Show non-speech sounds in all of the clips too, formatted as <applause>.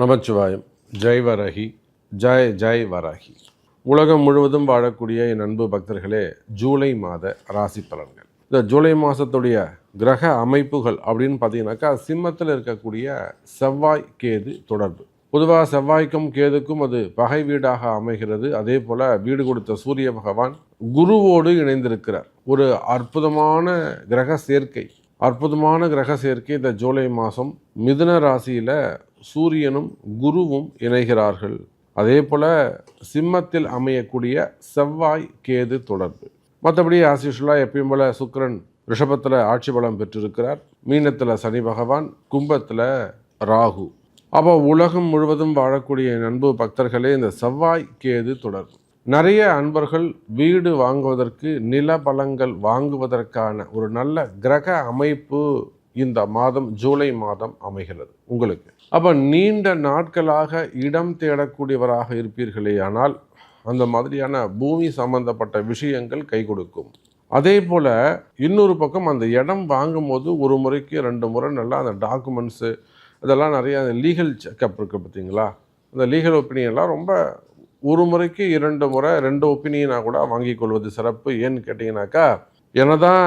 நமச்சிவாயம். ஜெய் வரஹி ஜெய் ஜெய் வரஹி உலகம் முழுவதும் வாழக்கூடிய என் அன்பு பக்தர்களே ஜூலை மாத ராசி பலன்கள். இந்த ஜூலை மாதத்துடைய கிரக அமைப்புகள் அப்படின்னு பார்த்தீங்கன்னாக்கா சிம்மத்தில் இருக்கக்கூடிய செவ்வாய் கேது தொடர்பு. பொதுவாக செவ்வாய்க்கும் கேதுக்கும் அது பகை வீடாக அமைகிறது. அதே போல் வீடு கொடுத்த சூரிய பகவான் குருவோடு இணைந்திருக்கிறார். ஒரு அற்புதமான கிரக சேர்க்கை. அற்புதமான கிரக சேர்க்கை இந்த ஜூலை மாதம் மிதுன ராசியில் சூரியனும் குருவும் இணைகிறார்கள். அதே போல் சிம்மத்தில் அமையக்கூடிய செவ்வாய் கேது தொடர்பு. மற்றபடி ஆசிஷுலாக எப்பயும் போல சுக்கரன் ரிஷபத்தில் ஆட்சி பலம் பெற்றிருக்கிறார். மீனத்தில் சனி பகவான் கும்பத்தில் ராகு. அப்போ உலகம் முழுவதும் வாழக்கூடிய அன்பு பக்தர்களே இந்த செவ்வாய் கேது தொடர்பு. நிறைய அன்பர்கள் வீடு வாங்குவதற்கு நில பலங்கள் வாங்குவதற்கான ஒரு நல்ல கிரக அமைப்பு இந்த மாதம் ஜூலை மாதம் அமைகிறது உங்களுக்கு. அப்போ நீண்ட நாட்களாக இடம் தேடக்கூடியவராக இருப்பீர்களே ஆனால் அந்த மாதிரியான பூமி சம்பந்தப்பட்ட விஷயங்கள் கை கொடுக்கும். அதே போல் இன்னொரு பக்கம் அந்த இடம் வாங்கும்போது ஒரு முறைக்கு ரெண்டு முறை நல்லா அந்த டாக்குமெண்ட்ஸு இதெல்லாம் நிறையா அந்த லீகல் செக்கப் இருக்குது பார்த்தீங்களா? அந்த லீகல் ஒப்பீனியன்லாம் ரொம்ப ஒரு முறைக்கு இரண்டு முறை ரெண்டு ஒப்பீனியனாக கூட வாங்கிக் கொள்வது சிறப்பு. ஏன்னு கேட்டிங்கனாக்கா என்னதான்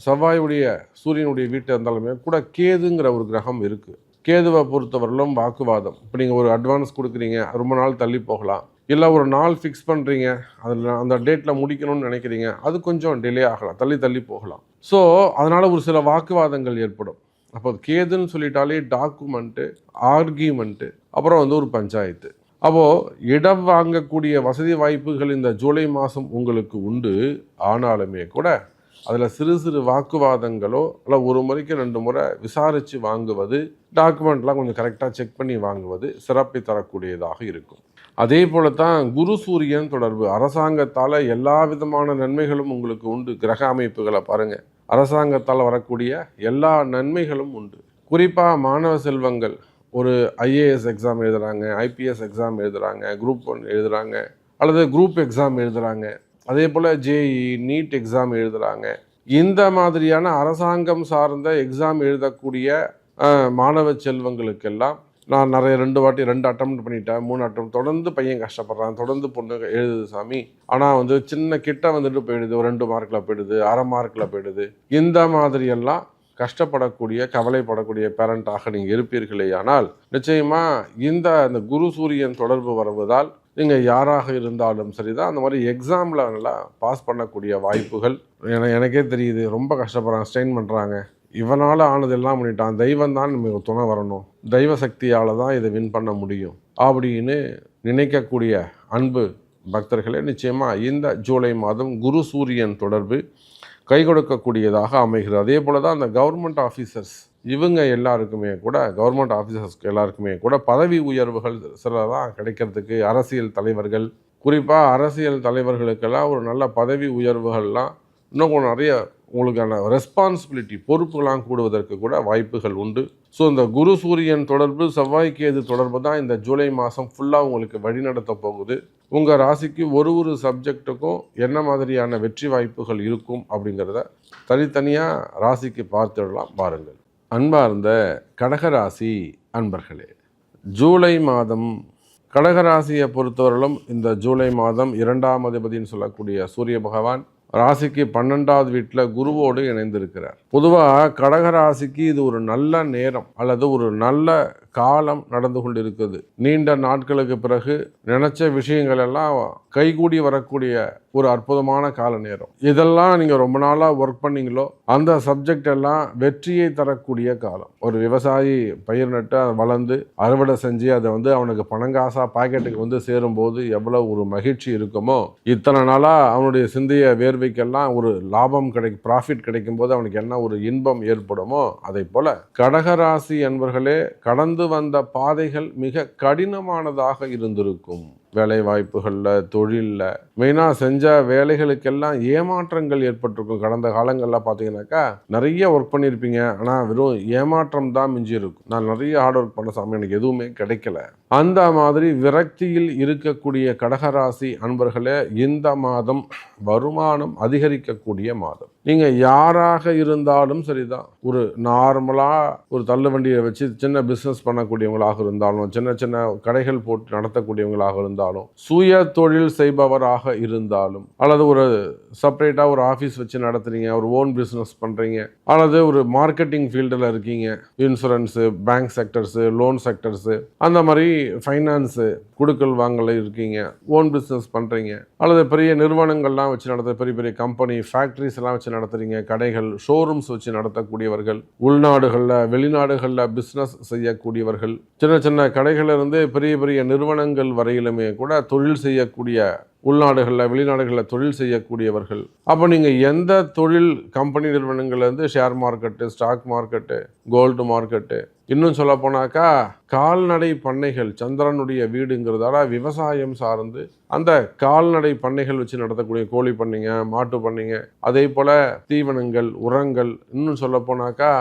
செவ்வாயுடைய சூரியனுடைய வீட்டு இருந்தாலுமே கூட கேதுங்கிற ஒரு கிரகம் இருக்குது கேதுவை பொறுத்தவரையிலும் வாக்குவாதம். இப்போ நீங்கள் ஒரு அட்வான்ஸ் கொடுக்குறீங்க ரொம்ப நாள் தள்ளி போகலாம். இல்லை ஒரு நாள் ஃபிக்ஸ் பண்ணுறீங்க அதில் அந்த டேட்டில் முடிக்கணும்னு நினைக்கிறீங்க அது கொஞ்சம் டிலே ஆகலாம் தள்ளி தள்ளி போகலாம். ஸோ அதனால் ஒரு சில வாக்குவாதங்கள் ஏற்படும். அப்போ கேதுன்னு சொல்லிட்டாலே டாக்குமெண்ட்டு ஆர்கியூமெண்ட்டு அப்புறம் வந்து ஒரு பஞ்சாயத்து. அப்போது இடம் வாங்கக்கூடிய வசதி வாய்ப்புகள் இந்த ஜூலை மாதம் உங்களுக்கு உண்டு ஆனாலுமே கூட அதில் சிறு சிறு வாக்குவாதங்களோ இல்லை ஒரு முறைக்கு ரெண்டு முறை விசாரித்து வாங்குவது டாக்குமெண்ட்லாம் கொஞ்சம் கரெக்டாக செக் பண்ணி வாங்குவது சிறப்பை தரக்கூடியதாக இருக்கும். அதே போல தான் குரு சூரியன் தொடர்பு. அரசாங்கத்தால் எல்லா விதமான நன்மைகளும் உங்களுக்கு உண்டு. கிரக அமைப்புகளை பாருங்கள் அரசாங்கத்தால் வரக்கூடிய எல்லா நன்மைகளும் உண்டு. குறிப்பாக மாணவ செல்வங்கள் ஒரு ஐஏஎஸ் எக்ஸாம் எழுதுகிறாங்க ஐபிஎஸ் எக்ஸாம் எழுதுகிறாங்க குரூப் ஒன் எழுதுகிறாங்க அல்லது குரூப் எக்ஸாம் எழுதுகிறாங்க அதே போல் ஜேஇ நீட் எக்ஸாம் எழுதுகிறாங்க இந்த மாதிரியான அரசாங்கம் சார்ந்த எக்ஸாம் எழுதக்கூடிய மாணவ செல்வங்களுக்கெல்லாம் நான் நிறைய ரெண்டு வாட்டி ரெண்டு அட்டம் பண்ணிட்டேன். மூணு அட்டம் தொடர்ந்து பையன் கஷ்டப்படுறான். தொடர்ந்து பொண்ணு எழுதுது சாமி. ஆனால் வந்து சின்ன கிட்ட வந்துட்டு போயிடுது. ஒரு ரெண்டு மார்க்கில் போயிடுது அரை மார்க்கில் போயிடுது. இந்த மாதிரியெல்லாம் கஷ்டப்படக்கூடிய கவலைப்படக்கூடிய பேரண்டாக நீங்கள் இருப்பீர்களே. ஆனால் நிச்சயமாக இந்த அந்த குரு சூரியன் தொடர்பு வருவதால் நீங்கள் யாராக இருந்தாலும் சரிதான். அந்த மாதிரி எக்ஸாமில் நல்லா பாஸ் பண்ணக்கூடிய வாய்ப்புகள் என எனக்கே தெரியுது. ரொம்ப கஷ்டப்படுறாங்க ஸ்ட்ரெயின் பண்ணுறாங்க இவனால் ஆனது எல்லாம் பண்ணிட்டான். தெய்வம் தான் நமக்கு துணை வரணும். தெய்வ சக்தியால் தான் இதை வின் பண்ண முடியும். அப்படின்னு நினைக்கக்கூடிய அன்பு பக்தர்களே நிச்சயமாக இந்த ஜூலை மாதம் குரு சூரியன் தொடர்பு கை கொடுக்கக்கூடியதாக அமைகிறது. அதே போல தான் அந்த கவர்மெண்ட் ஆஃபீஸர்ஸ் இவங்க எல்லாருக்குமே கூட கவர்மெண்ட் ஆஃபீஸர்ஸ்க்கு எல்லாருக்குமே கூட பதவி உயர்வுகள் சிலதான் கிடைக்கிறதுக்கு அரசியல் தலைவர்கள். குறிப்பாக அரசியல் தலைவர்களுக்கெல்லாம் ஒரு நல்ல பதவி உயர்வுகள்லாம் இன்னும் கொஞ்சம் நிறைய உங்களுக்கான ரெஸ்பான்சிபிலிட்டி பொறுப்புகளாம் கூடுவதற்கு கூட வாய்ப்புகள் உண்டு. ஸோ இந்த குரு சூரியன் தொடர்பு செவ்வாய்க்கேது தொடர்பு தான் இந்த ஜூலை மாதம் ஃபுல்லாக உங்களுக்கு வழிநடத்த போகுது. உங்கள் ராசிக்கு ஒரு ஒரு சப்ஜெக்ட்டுக்கும் என்ன மாதிரியான வெற்றி வாய்ப்புகள் இருக்கும் அப்படிங்கிறத தனித்தனியாக ராசிக்கு பார்த்துடலாம் பாருங்கள். அன்பார்ந்த கடகராசி அன்பர்களே ஜூலை மாதம் கடகராசியை பொறுத்தவரையிலும் இந்த ஜூலை மாதம் இரண்டாம் அதிபதினு சொல்லக்கூடிய சூரிய பகவான் ராசிக்கு பன்னெண்டாவது வீட்டில் குருவோடு இணைந்திருக்கிறார். பொதுவாக கடக ராசிக்கு இது ஒரு நல்ல நேரம் அல்லது ஒரு நல்ல காலம் நடந்து கொண்டிருக்குது. நீண்ட நாட்களுக்கு பிறகு நினைச்ச விஷயங்கள் எல்லாம் கைகூடி வரக்கூடிய ஒரு அற்புதமான கால நேரம். இதெல்லாம் நீங்கள் ரொம்ப நாளாக ஒர்க் பண்ணீங்களோ அந்த சப்ஜெக்ட் எல்லாம் வெற்றியை தரக்கூடிய காலம். ஒரு விவசாயி பயிர் நட்டு அதை வளர்ந்து அறுவடை செஞ்சு அதை வந்து அவனுக்கு பணங்காசா பாக்கெட்டுக்கு வந்து சேரும்போது எவ்வளோ ஒரு மகிழ்ச்சி இருக்குமோ இத்தனை நாளாக அவனுடைய சிந்தைய வேர்வைக்கெல்லாம் ஒரு லாபம் கிடைக்கும் ப்ராஃபிட் கிடைக்கும் போது அவனுக்கு என்ன ஒரு இன்பம் ஏற்படுமோ அதை போல கடகராசி என்பர்களே கடந்து வந்த பாதைகள் மிக கடினமானதாக இருந்திருக்கும். வேலை வாய்ப்புகளில் தொழிலில் மெயினாக செஞ்ச வேலைகளுக்கெல்லாம் ஏமாற்றங்கள் ஏற்பட்டிருக்கும். கடந்த காலங்களில் பார்த்தீங்கன்னாக்கா நிறைய ஒர்க் பண்ணியிருப்பீங்க ஆனால் வெறும் ஏமாற்றம் தான் மிஞ்சி இருக்கும் நான் நிறைய ஹார்ட் ஒர்க் பண்ண சாமி எனக்கு எதுவுமே கிடைக்கல. அந்த மாதிரி விரக்தியில் இருக்கக்கூடிய கடகராசி அன்பர்களே இந்த மாதம் வருமானம் அதிகரிக்கக்கூடிய மாதம். நீங்கள் யாராக இருந்தாலும் சரிதான். ஒரு நார்மலாக ஒரு தள்ளுவண்டியை வச்சு சின்ன பிஸ்னஸ் பண்ணக்கூடியவங்களாக இருந்தாலும் சின்ன சின்ன கடைகள் போட்டு நடத்தக்கூடியவங்களாக இருந்தாலும் சுய தொழில் செய்பவராக இருந்தாலும் அல்லது ஒரு செப்பரேட்டாக ஒரு ஆஃபீஸ் வச்சு நடத்துறீங்க ஒரு ஓன் பிஸ்னஸ் பண்ணுறீங்க அல்லது ஒரு மார்க்கெட்டிங் ஃபீல்டில் இருக்கீங்க insurance bank sectors loan sectors அந்த மாதிரி ஃபைனான்ஸு குடுக்கல் வாங்கல இருக்கீங்க ஓன் பிஸ்னஸ் பண்ணுறீங்க அல்லது பெரிய நிறுவனங்கள்லாம் வச்சு நடத்த பெரிய பெரிய கம்பெனி ஃபேக்ட்ரிஸ் எல்லாம் வச்சு நடத்துறீங்க கடைகள் ஷோரூம்ஸ் வச்சு நடத்தக்கூடியவர்கள் உள்நாடுகளில் வெளிநாடுகளில் பிஸ்னஸ் செய்யக்கூடியவர்கள் சின்ன சின்ன கடைகளிலிருந்து பெரிய பெரிய நிறுவனங்கள் வரையிலுமே கூட தொழில் செய்யக்கூடிய உள்நாடுகளில் வெளிநாடுகளில் தொழில் செய்யக்கூடியவர்கள். அப்போ நீங்கள் எந்த தொழில் company நிறுவனங்கள்லேருந்து share market stock market gold market இன்னும் சொல்ல போனாக்கா கால்நடை பண்ணைகள் சந்திரனுடைய வீடுங்கிறதால விவசாயம் சார்ந்து அந்த கால்நடை பண்ணைகள் வச்சு நடத்தக்கூடிய கோழி பண்ணைங்க மாட்டு பண்ணைங்க அதே போல் தீவனங்கள் உரங்கள் இன்னும் சொல்ல போனாக்கா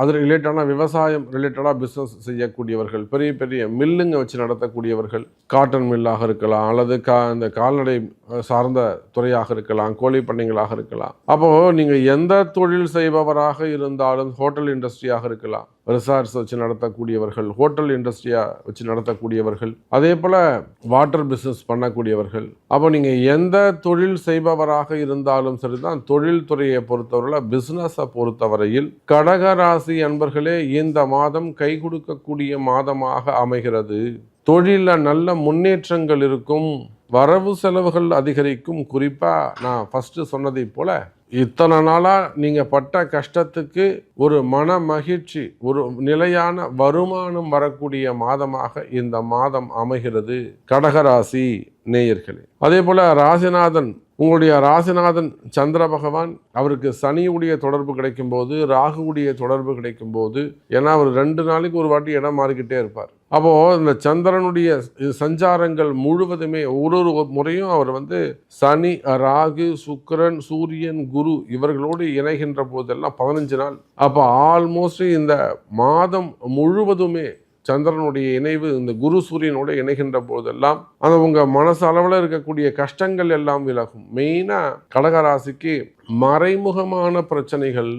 அது ரிலேட்டடான விவசாயம் ரிலேட்டடாக பிஸ்னஸ் செய்யக்கூடியவர்கள் பெரிய பெரிய மில்லுங்க வச்சு நடத்தக்கூடியவர்கள் காட்டன் மில்லாக இருக்கலாம் அல்லது கா இந்த கால்நடை சார்ந்த துறையாக இருக்கலாம் கோழி பண்ணைகளாக இருக்கலாம். அப்போது நீங்கள் எந்த தொழில் செய்பவராக இருந்தாலும் ஹோட்டல் இண்டஸ்ட்ரியாக இருக்கலாம். ரிசார்ட்ஸ் வச்சு நடத்தக்கூடியவர்கள் ஹோட்டல் இண்டஸ்ட்ரியாக வச்சு நடத்தக்கூடியவர்கள் அதே போல் வாட்டர் பிஸ்னஸ் பண்ணக்கூடியவர்கள். அப்போ நீங்கள் எந்த தொழில் செய்பவராக இருந்தாலும் சரிதான் தொழில் துறையை பொறுத்தவரையில் பிஸ்னஸை பொறுத்தவரையில் கடகராசி அன்பர்களே இந்த மாதம் கை கொடுக்கக்கூடிய மாதமாக அமைகிறது. தொழிலில் நல்ல முன்னேற்றங்கள் இருக்கும் வரவு செலவுகள் அதிகரிக்கும். குறிப்பாக நான் ஃபஸ்ட்டு சொன்னதை போல இத்தனை நாளாக நீங்கள் பட்ட கஷ்டத்துக்கு ஒரு மன மகிழ்ச்சி ஒரு நிலையான வருமானம் வரக்கூடிய மாதமாக இந்த மாதம் அமைகிறது கடகராசி நேயர்களே. அதே போல் ராசிநாதன் உங்களுடைய ராசிநாதன் சந்திர பகவான் அவருக்கு சனியுடைய தொடர்பு கிடைக்கும் போது ராகுவுடைய தொடர்பு கிடைக்கும் போது ஏன்னா அவர் ரெண்டு நாளைக்கு ஒரு வாட்டி இடம் மாறிக்கிட்டே இருப்பார். அப்போது இந்த சந்திரனுடைய சஞ்சாரங்கள் முழுவதுமே ஒரு ஒரு முறையும் அவர் வந்து சனி ராகு சுக்கிரன் சூரியன் குரு இவர்களோடு இணைகின்ற போதெல்லாம் பதினஞ்சு நாள். அப்போ ஆல்மோஸ்ட் இந்த மாதம் முழுவதுமே சந்திரனுடைய இணைவு இந்த குரு சூரியனோட இணைகின்ற போதெல்லாம் அந்த உங்க மனசு அளவில் இருக்கக்கூடிய கஷ்டங்கள் எல்லாம் விலகும். மெயினாக கடகராசிக்கு மறைமுகமான பிரச்சனைகள்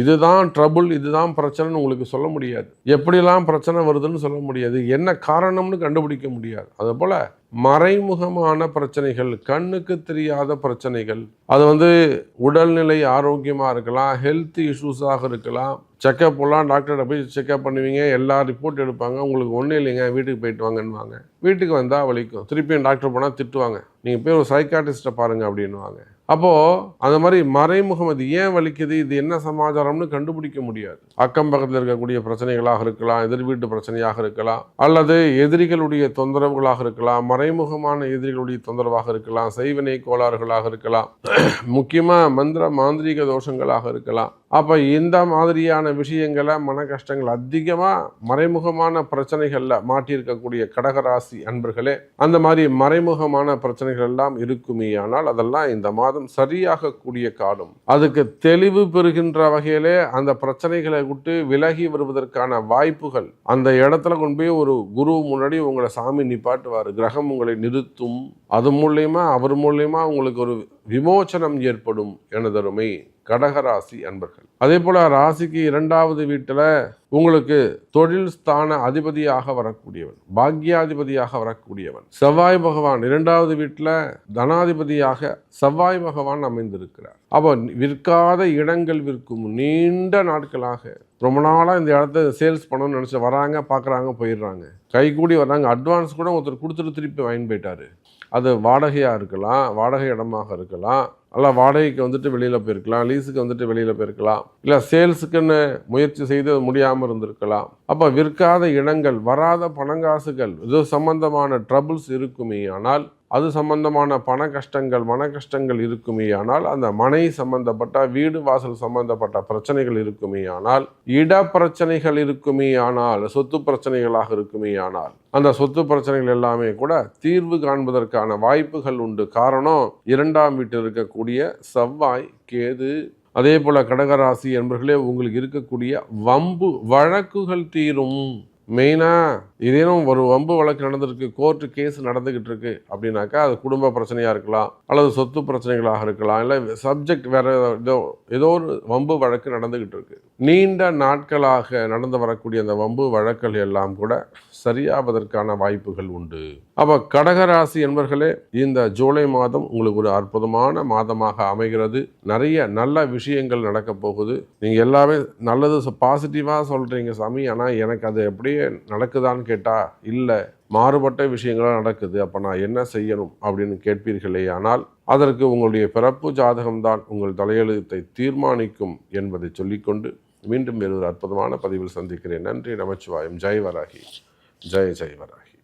இதுதான் ட்ரபுள் இதுதான் பிரச்சனைன்னு உங்களுக்கு சொல்ல முடியாது. எப்படிலாம் பிரச்சனை வருதுன்னு சொல்ல முடியாது. என்ன காரணம்னு கண்டுபிடிக்க முடியாது. அதுபோல் மறைமுகமான பிரச்சனைகள் கண்ணுக்கு தெரியாத பிரச்சனைகள் அது வந்து உடல்நிலை ஆரோக்கியமாக இருக்கலாம் ஹெல்த் இஷ்யூஸாக இருக்கலாம். செக்கப் போகலாம் டாக்டர்கிட்ட போய் செக்கப் பண்ணுவீங்க எல்லா ரிப்போர்ட் எடுப்பாங்க. உங்களுக்கு ஒன்றும் இல்லைங்க வீட்டுக்கு போயிட்டு வாங்கன்னுவாங்க. வீட்டுக்கு வந்தால் வலிக்கும். திருப்பியும் டாக்டர் போனால் திட்டுவாங்க. நீங்கள் போய் ஒரு சைக்காட்டிஸ்ட்டை பாருங்கள் அப்படின்னுவாங்க. அப்போது அந்த மாதிரி மறைமுகம் அது ஏன் வலிக்குது? இது என்ன சமாச்சாரம்னு கண்டுபிடிக்க முடியாது. அக்கம் பக்கத்தில் இருக்கக்கூடிய பிரச்சனைகளாக இருக்கலாம் எதிர் வீட்டு பிரச்சனையாக இருக்கலாம் அல்லது எதிரிகளுடைய தொந்தரவுகளாக இருக்கலாம் மறைமுகமான எதிரிகளுடைய தொந்தரவாக இருக்கலாம் செய்வினை கோளாறுகளாக இருக்கலாம் <clears throat> முக்கியமாக மந்திர மாந்திரீக தோஷங்களாக இருக்கலாம். அப்போ இந்த மாதிரியான விஷயங்களை மன கஷ்டங்கள் அதிகமாக மறைமுகமான பிரச்சனைகளில் மாட்டியிருக்கக்கூடிய கடகராசி அன்பர்களே அந்த மாதிரி மறைமுகமான பிரச்சனைகள் எல்லாம் இருக்குமே ஆனால் அதெல்லாம் இந்த மாதம் சரியாகக்கூடிய காலம். அதுக்கு தெளிவு பெறுகின்ற வகையிலே அந்த பிரச்சனைகளை விட்டு விலகி வருவதற்கான வாய்ப்புகள். அந்த இடத்துல கொண்டு போய் ஒரு குரு முன்னாடி உங்களை சாமி நிப்பாட்டுவார் கிரகம் உங்களை நிறுத்தும். அது மூலயமா அவர் மூலயமா உங்களுக்கு ஒரு விமோச்சனம் ஏற்படும் எனதருமை கடகராசி அன்பர்கள். அதே போல ராசிக்கு இரண்டாவது வீட்டில் உங்களுக்கு தொழில் ஸ்தான அதிபதியாக வரக்கூடியவன் பாக்யாதிபதியாக வரக்கூடியவன். செவ்வாய் பகவான் இரண்டாவது வீட்டில் தனாதிபதியாக செவ்வாய் பகவான் அமைந்திருக்கிறார். அப்போ விற்காத இடங்கள் விற்கும் நீண்ட நாட்களாக ரொம்ப நாளாக இந்த இடத்த சேல்ஸ் பண்ணணும்னு நினச்சி வராங்க பார்க்குறாங்க போயிடுறாங்க. கை கூடி வர்றாங்க. அட்வான்ஸ் கூட ஒருத்தர் கொடுத்துட்டு திருப்பி வாங்கி போயிட்டாரு. அது வாடகையாக இருக்கலாம் வாடகை இடமாக இருக்கலாம். அல்ல வாடகைக்கு வந்துட்டு வெளியில் போயிருக்கலாம் லீஸுக்கு வந்துட்டு வெளியில் போயிருக்கலாம் இல்லை சேல்ஸுக்குன்னு முயற்சி செய்து முடியாமல் இருந்திருக்கலாம். அப்போ விற்காத இடங்கள் வராத பணங்காசுகள் இது சம்பந்தமான ட்ரபுள்ஸ் இருக்குமே. ஆனால் அது சம்பந்தமான பண கஷ்டங்கள் மன கஷ்டங்கள் இருக்குமே ஆனால் அந்த மனை சம்பந்தப்பட்ட வீடு வாசல் சம்பந்தப்பட்ட பிரச்சனைகள் இருக்குமே ஆனால் இட பிரச்சனைகள் இருக்குமே ஆனால் சொத்து பிரச்சனைகளாக இருக்குமே ஆனால் அந்த சொத்து பிரச்சனைகள் எல்லாமே கூட தீர்வு காண்பதற்கான வாய்ப்புகள் உண்டு. காரணம் இரண்டாம் வீட்டில் இருக்கக்கூடிய செவ்வாய் கேது அதே போல கடகராசி என்பர்களே உங்களுக்கு இருக்கக்கூடிய வம்பு வழக்குகள் தீரும். மெயினாக ஏதேனும் ஒரு வம்பு வழக்கு நடந்திருக்கு கோர்ட்டு கேஸ் நடந்துக்கிட்டு இருக்கு அப்படின்னாக்கா அது குடும்ப பிரச்சனையாக இருக்கலாம் அல்லது சொத்து பிரச்சனைகளாக இருக்கலாம் இல்லை சப்ஜெக்ட் வேற ஏதோ ஏதோ ஒரு வம்பு வழக்கு நடந்துக்கிட்டு இருக்கு. நீண்ட நாட்களாக நடந்து வரக்கூடிய அந்த வம்பு வழக்குகள் எல்லாம் கூட சரியாவதற்கான வாய்ப்புகள் உண்டு. அப்போ கடகராசி என்பர்களே இந்த ஜூலை மாதம் உங்களுக்கு ஒரு அற்புதமான மாதமாக அமைகிறது. நிறைய நல்ல விஷயங்கள் நடக்க போகுது. நீங்கள் எல்லாமே நல்லது பாசிட்டிவாக சொல்கிறீங்க சாமி. ஆனால் எனக்கு அது எப்படியே நடக்குதான்னு கேட்டால் இல்லை மாறுபட்ட விஷயங்களாக நடக்குது அப்போ நான் என்ன செய்யணும்? அப்படின்னு கேட்பீர்களே ஆனால் அதற்கு உங்களுடைய பிறப்பு ஜாதகம்தான் உங்கள் தலையெழுத்தை தீர்மானிக்கும் என்பதை சொல்லிக்கொண்டு மீண்டும் வேறு ஒரு அற்புதமான பதிவில் சந்திக்கிறேன். நன்றி நமச்சிவாயம். ஜெய் வராகி. ஜெய் ஜெய் வராகி.